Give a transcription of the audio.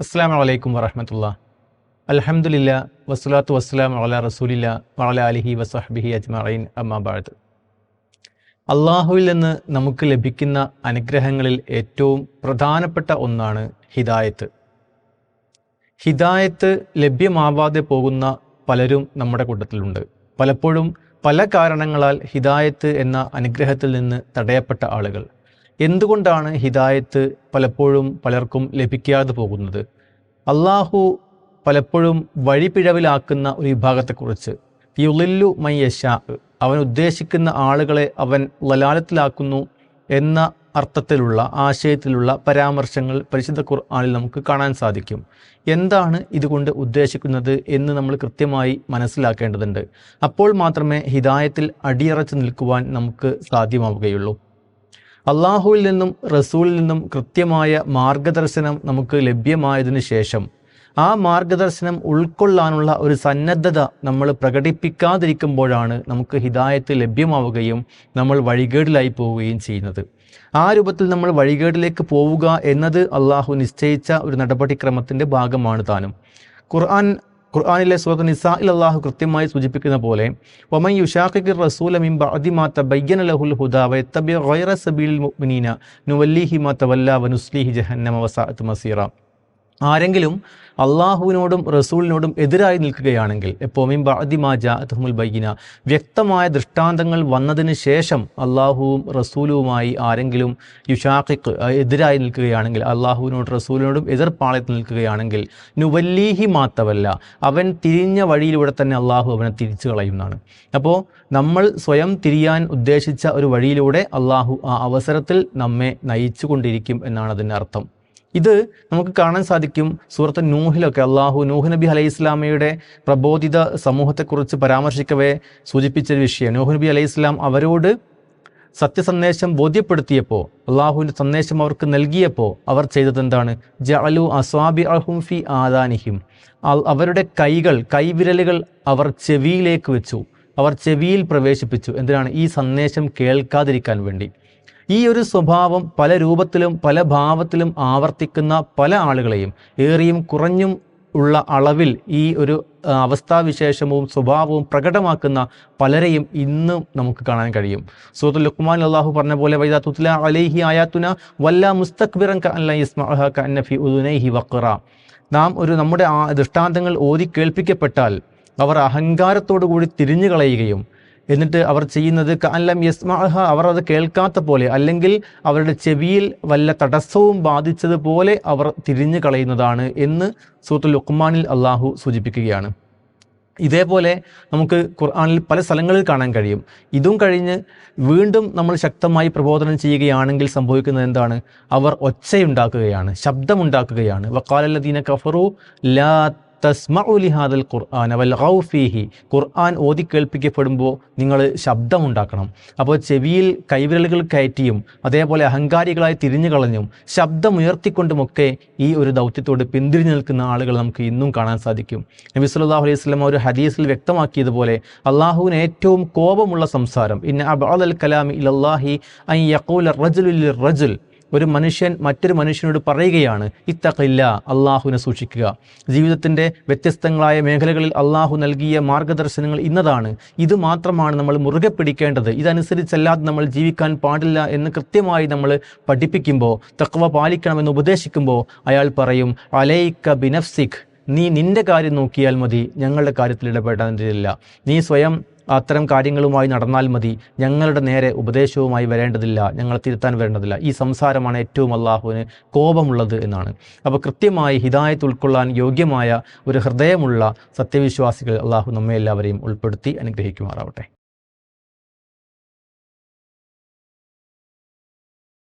അസ്സാം വലൈക്കും വറഹമത്തുള്ള അലഹമുല്ല വസ്സലാത്തു വസ്സലാം അല റസൂലില്ല വള അലിഹി വസഹബിഹി അജ്മഈൻ അമ്മാബാദ് അള്ളാഹുവിൽ നിന്ന് നമുക്ക് ലഭിക്കുന്ന അനുഗ്രഹങ്ങളിൽ ഏറ്റവും പ്രധാനപ്പെട്ട ഒന്നാണ് ഹിദായത്ത്. ഹിദായത്ത് ലഭ്യമാവാതെ പോകുന്ന പലരും നമ്മുടെ കൂട്ടത്തിലുണ്ട്. പലപ്പോഴും പല കാരണങ്ങളാൽ ഹിദായത്ത് എന്ന അനുഗ്രഹത്തിൽ നിന്ന് തടയപ്പെട്ട ആളുകൾ. എന്തുകൊണ്ടാണ് ഹിദായത്ത് പലപ്പോഴും പലർക്കും ലഭിക്കാതെ പോകുന്നത്? അള്ളാഹു പലപ്പോഴും വഴിപിഴവിലാക്കുന്ന ഒരു വിഭാഗത്തെക്കുറിച്ച് യുളില്ലു മൈ യശാ അവൻ ഉദ്ദേശിക്കുന്ന ആളുകളെ അവൻ ലലാലത്തിലാക്കുന്നു എന്ന അർത്ഥത്തിലുള്ള ആശയത്തിലുള്ള പരാമർശങ്ങൾ പരിശുദ്ധ ഖുർആാനിൽ നമുക്ക് കാണാൻ സാധിക്കും. എന്താണ് ഇതുകൊണ്ട് ഉദ്ദേശിക്കുന്നത് എന്ന് നമ്മൾ കൃത്യമായി മനസ്സിലാക്കേണ്ടതുണ്ട്. അപ്പോൾ മാത്രമേ ഹിദായത്തിൽ അടിയറച്ചു നിൽക്കുവാൻ നമുക്ക് സാധ്യമാവുകയുള്ളൂ. അള്ളാഹുവിൽ നിന്നും റസൂലിൽ നിന്നും കൃത്യമായ മാർഗദർശനം നമുക്ക് ലഭ്യമായതിനു ശേഷം ആ മാർഗദർശനം ഉൾക്കൊള്ളാനുള്ള ഒരു സന്നദ്ധത നമ്മൾ പ്രകടിപ്പിക്കാതിരിക്കുമ്പോഴാണ് നമുക്ക് ഹിദായത്ത് ലഭ്യമാവുകയും നമ്മൾ വഴികേടിലായി പോവുകയും ചെയ്യുന്നത്. ആ രൂപത്തിൽ നമ്മൾ വഴികേടിലേക്ക് പോവുക എന്നത് അള്ളാഹു നിശ്ചയിച്ച ഒരു നടപടിക്രമത്തിന്റെ ഭാഗമാണ് താനും. ഖുർആൻ ഖുർആാനിലെ സുഹൃത്ത് നിസായിൽ അള്ളാഹു കൃത്യമായി സൂചിപ്പിക്കുന്ന പോലെ ഒമൻ യുഷാഖിർ റസൂല മിൻ ബഅദി മാ തബയ്യന ലഹുൽ ഹുദാ വയത്തബി ഗൈറ സബീലിൽ മുഅ്മിനീന നുവല്ലിഹി മാ തവല്ല വനുസ്ലിഹി ജഹന്നമ വസാഅത്ത് മസീറ ആരെങ്കിലും അള്ളാഹുവിനോടും റസൂലിനോടും എതിരായി നിൽക്കുകയാണെങ്കിൽ ജാഅത്തുൽ ബയ്യന വ്യക്തമായ ദൃഷ്ടാന്തങ്ങൾ വന്നതിന് ശേഷം അള്ളാഹുവും റസൂലുവുമായി ആരെങ്കിലും യുഷാഖിക്ക് എതിരായി നിൽക്കുകയാണെങ്കിൽ അള്ളാഹുവിനോട് റസൂലിനോടും എതിർപ്പാളയത്ത് നിൽക്കുകയാണെങ്കിൽ നുവല്ലീഹി മാത്രമല്ല അവൻ തിരിഞ്ഞ വഴിയിലൂടെ തന്നെ അള്ളാഹു അവനെ തിരിച്ചു കളയുന്നതാണ്. അപ്പോൾ നമ്മൾ സ്വയം തിരിയാൻ ഉദ്ദേശിച്ച ഒരു വഴിയിലൂടെ അള്ളാഹു ആ അവസരത്തിൽ നമ്മെ നയിച്ചു കൊണ്ടിരിക്കും എന്നാണ് അതിന്റെ അർത്ഥം. ഇത് നമുക്ക് കാണാൻ സാധിക്കും സൂറത്ത് നൂഹിലൊക്കെ. അള്ളാഹു നൂഹ് നബി അലൈഹി ഇസ്ലാമയുടെ പ്രബോധിത സമൂഹത്തെക്കുറിച്ച് പരാമർശിക്കവേ സൂചിപ്പിച്ച വിഷയം. നൂഹ് നബി അലൈഹി ഇസ്ലാം അവരോട് സത്യസന്ദേശം ബോധ്യപ്പെടുത്തിയപ്പോൾ അള്ളാഹുവിന്റെ സന്ദേശം അവർക്ക് നൽകിയപ്പോൾ അവർ ചെയ്തത് എന്താണ്? ജഅലു അസ്വാബി അഹും ഫി ആദാനിഹിം. അവരുടെ കൈകൾ കൈവിരലുകൾ അവർ ചെവിയിലേക്ക് വെച്ചു. അവർ ചെവിയിൽ പ്രവേശിപ്പിച്ചു. എന്തിനാണ്? ഈ സന്ദേശം കേൾക്കാതിരിക്കാൻ വേണ്ടി. ഈ ഒരു സ്വഭാവം പല രൂപത്തിലും പല ഭാവത്തിലും ആവർത്തിക്കുന്ന പല ആളുകളെയും ഏറിയും കുറഞ്ഞും ഉള്ള അളവിൽ ഈ ഒരു അവസ്ഥാവിശേഷവും സ്വഭാവവും പ്രകടമാക്കുന്ന പലരെയും ഇന്നും നമുക്ക് കാണാൻ കഴിയും. സൂറത്ത് ലുക്മാൻ അള്ളാഹു പറഞ്ഞ പോലെ വൈദാ അലൈഹി ആയാത്തുന വല്ല മുസ്തക്ബിറൻ കന്നഫി ഉദുനൈഹി വഖറ. നാം ഒരു നമ്മുടെ ദൃഷ്ടാന്തങ്ങൾ ഓതി കേൾപ്പിക്കപ്പെട്ടാൽ അവർ അഹങ്കാരത്തോടു കൂടി തിരിഞ്ഞു കളയുകയും എന്നിട്ട് അവർ ചെയ്യുന്നത് കാലം യസ്മാഹ അവർ അത് കേൾക്കാത്ത പോലെ അല്ലെങ്കിൽ അവരുടെ ചെവിയിൽ വല്ല തടസ്സവും ബാധിച്ചതുപോലെ അവർ തിരിഞ്ഞു കളയുന്നതാണ് എന്ന് സൂത്തുൽ ലുക്മാനിൽ അള്ളാഹു സൂചിപ്പിക്കുകയാണ്. ഇതേപോലെ നമുക്ക് ഖുർആാനിൽ പല സ്ഥലങ്ങളിൽ കാണാൻ കഴിയും. ഇതും കഴിഞ്ഞ് വീണ്ടും നമ്മൾ ശക്തമായി പ്രബോധനം ചെയ്യുകയാണെങ്കിൽ സംഭവിക്കുന്നത് എന്താണ്? അവർ ഒച്ചയുണ്ടാക്കുകയാണ് ശബ്ദമുണ്ടാക്കുകയാണ്. വക്കാലല്ലദീന കഫറു ലാ തസ്മഉലിഹാദൽ ഖുർആൻ വൽ ഗൗഫീഹി. ഖുർആൻ ഓതി കേൾപ്പിക്കപ്പെടുമ്പോൾ നിങ്ങൾ ശബ്ദമുണ്ടാക്കണം. അപ്പോൾ ചെവിയിൽ കൈവിരലുകൾ കയറ്റിയും അതേപോലെ അഹങ്കാരികളായി തിരിഞ്ഞു കളഞ്ഞും ശബ്ദമുയർത്തിക്കൊണ്ടുമൊക്കെ ഈ ഒരു ദൗത്യത്തോട് പിന്തിരിഞ്ഞു നിൽക്കുന്ന ആളുകൾ നമുക്ക് ഇന്നും കാണാൻ സാധിക്കും. നബി സല്ലല്ലാഹു അലൈഹി വസല്ലം ഒരു ഹദീസിൽ വ്യക്തമാക്കിയതുപോലെ അള്ളാഹുവിന് ഏറ്റവും കോപമുള്ള സംസാരം ഇന്ന അബഅദൽ കലാമി ഇലല്ലാഹി അൻ യഖൂല റജുലുൽ റജുൽ ഒരു മനുഷ്യൻ മറ്റൊരു മനുഷ്യനോട് പറയുകയാണ് ഇത്തക്കില്ല അള്ളാഹുവിനെ സൂക്ഷിക്കുക. ജീവിതത്തിന്റെ വ്യത്യസ്തങ്ങളായ മേഖലകളിൽ അള്ളാഹു നൽകിയ മാർഗദർശനങ്ങൾ ഇന്നതാണ്. ഇത് മാത്രമാണ് നമ്മൾ മുറുകെ പിടിക്കേണ്ടത്. ഇതനുസരിച്ചല്ലാതെ നമ്മൾ ജീവിക്കാൻ പാടില്ല എന്ന് കൃത്യമായി നമ്മൾ പഠിപ്പിക്കുമ്പോൾ തക്വ പാലിക്കണമെന്ന് ഉപദേശിക്കുമ്പോൾ അയാൾ പറയും അലൈക്ക ബിനഫ്സിഖ് നീ നിന്റെ കാര്യം നോക്കിയാൽ മതി ഞങ്ങളുടെ കാര്യത്തിൽ ഇടപെടേണ്ടതില്ല. നീ സ്വയം അത്തരം കാര്യങ്ങളുമായി നടന്നാൽ മതി. ഞങ്ങളുടെ നേരെ ഉപദേശവുമായി വരേണ്ടതില്ല. ഞങ്ങളെ തിരുത്താൻ വരേണ്ടതില്ല. ഈ സംസാരമാണ് ഏറ്റവും അള്ളാഹുവിന് കോപമുള്ളത് എന്നാണ്. അപ്പോൾ കൃത്യമായി ഹിദായത്ത് ഉൾക്കൊള്ളാൻ യോഗ്യമായ ഒരു ഹൃദയമുള്ള സത്യവിശ്വാസികൾ അള്ളാഹു നമ്മെ എല്ലാവരെയും ഉൾപ്പെടുത്തി അനുഗ്രഹിക്കുമാറാവട്ടെ.